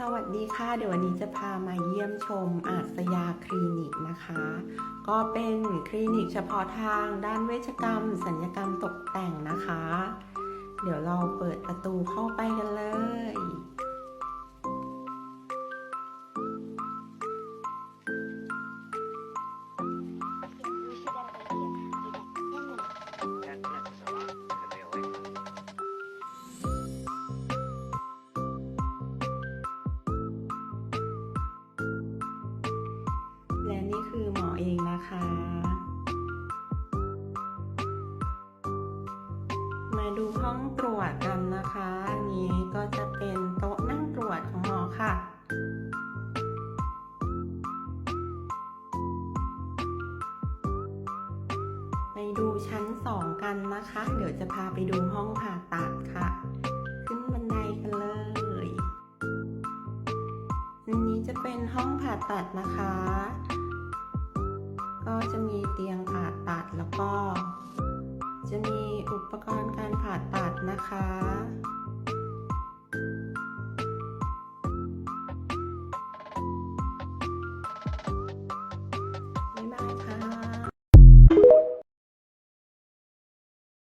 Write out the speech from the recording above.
สวัสดีค่ะ เดี๋ยววันนี้จะพามาเยี่ยมชมอาสยาคลินิกนะคะ ก็เป็นคลินิกเฉพาะทางด้านเวชกรรม สัญญกรรมตกแต่งนะคะ เดี๋ยวเราเปิดประตูเข้าไปกันเลย นี่คือหมอเองนะคะ มาดูห้องตรวจกันนะคะอันนี้ก็จะเป็นโต๊ะนั่งตรวจของหมอค่ะไปดูชั้นสองกันนะคะ เดี๋ยวจะพาไปดูห้องผ่าตัดค่ะ ขึ้นบันไดกันเลยอันนี้จะเป็นห้องผ่าตัดนะคะ ก็จะมีเตียงผ่าตัดแล้วก็ จะมีอุปกรณ์การผ่าตัดนะคะ